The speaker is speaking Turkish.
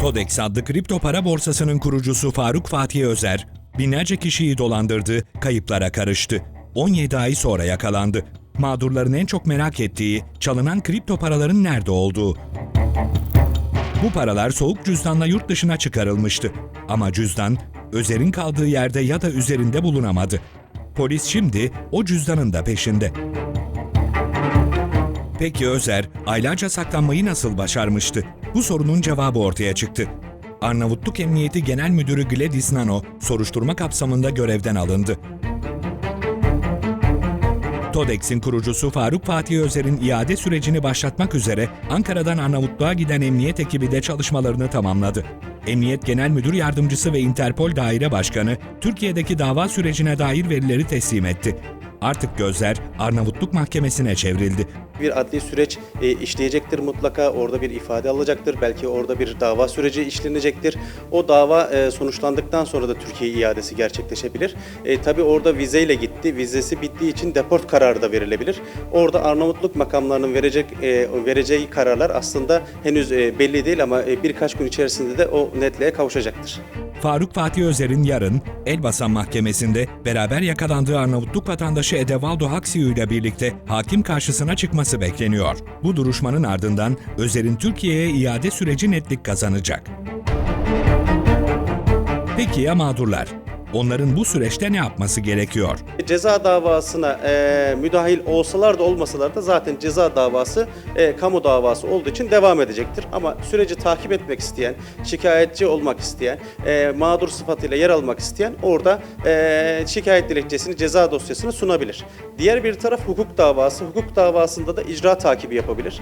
Todex adlı kripto para borsasının kurucusu Faruk Fatih Özer, binlerce kişiyi dolandırdı, kayıplara karıştı. 17 ay sonra yakalandı. Mağdurların en çok merak ettiği çalınan kripto paraların nerede olduğu. Bu paralar soğuk cüzdanla yurt dışına çıkarılmıştı. Ama cüzdan Özer'in kaldığı yerde ya da üzerinde bulunamadı. Polis şimdi o cüzdanın da peşinde. Peki Özer aylarca saklanmayı nasıl başarmıştı? Bu sorunun cevabı ortaya çıktı. Arnavutluk Emniyeti Genel Müdürü Gladys Nano soruşturma kapsamında görevden alındı. TODEX'in kurucusu Faruk Fatih Özer'in iade sürecini başlatmak üzere Ankara'dan Arnavutluğa giden emniyet ekibi de çalışmalarını tamamladı. Emniyet Genel Müdür Yardımcısı ve Interpol Daire Başkanı Türkiye'deki dava sürecine dair verileri teslim etti. Artık gözler Arnavutluk Mahkemesi'ne çevrildi. Bir adli süreç e, işleyecektir mutlaka. Orada bir ifade alacaktır. Belki orada bir dava süreci işlenecektir. O dava e, sonuçlandıktan sonra da Türkiye iadesi gerçekleşebilir. E, tabii orada vizeyle gitti. Vizesi bittiği için deport kararı da verilebilir. Orada Arnavutluk makamlarının verecek e, vereceği kararlar aslında henüz e, belli değil ama e, birkaç gün içerisinde de o netliğe kavuşacaktır. Faruk Fatih Özer'in yarın Elbasan Mahkemesi'nde beraber yakalandığı Arnavutluk vatandaşı Edevaldo Haksiyu ile birlikte hakim karşısına çıkması bekleniyor. Bu duruşmanın ardından Özer'in Türkiye'ye iade süreci netlik kazanacak. Peki ya mağdurlar? Onların bu süreçte ne yapması gerekiyor? Ceza davasına e, müdahil olsalar da olmasalar da zaten ceza davası e, kamu davası olduğu için devam edecektir. Ama süreci takip etmek isteyen, şikayetçi olmak isteyen, e, mağdur sıfatıyla yer almak isteyen orada e, şikayet dilekçesini, ceza dosyasını sunabilir. Diğer bir taraf hukuk davası. Hukuk davasında da icra takibi yapabilir.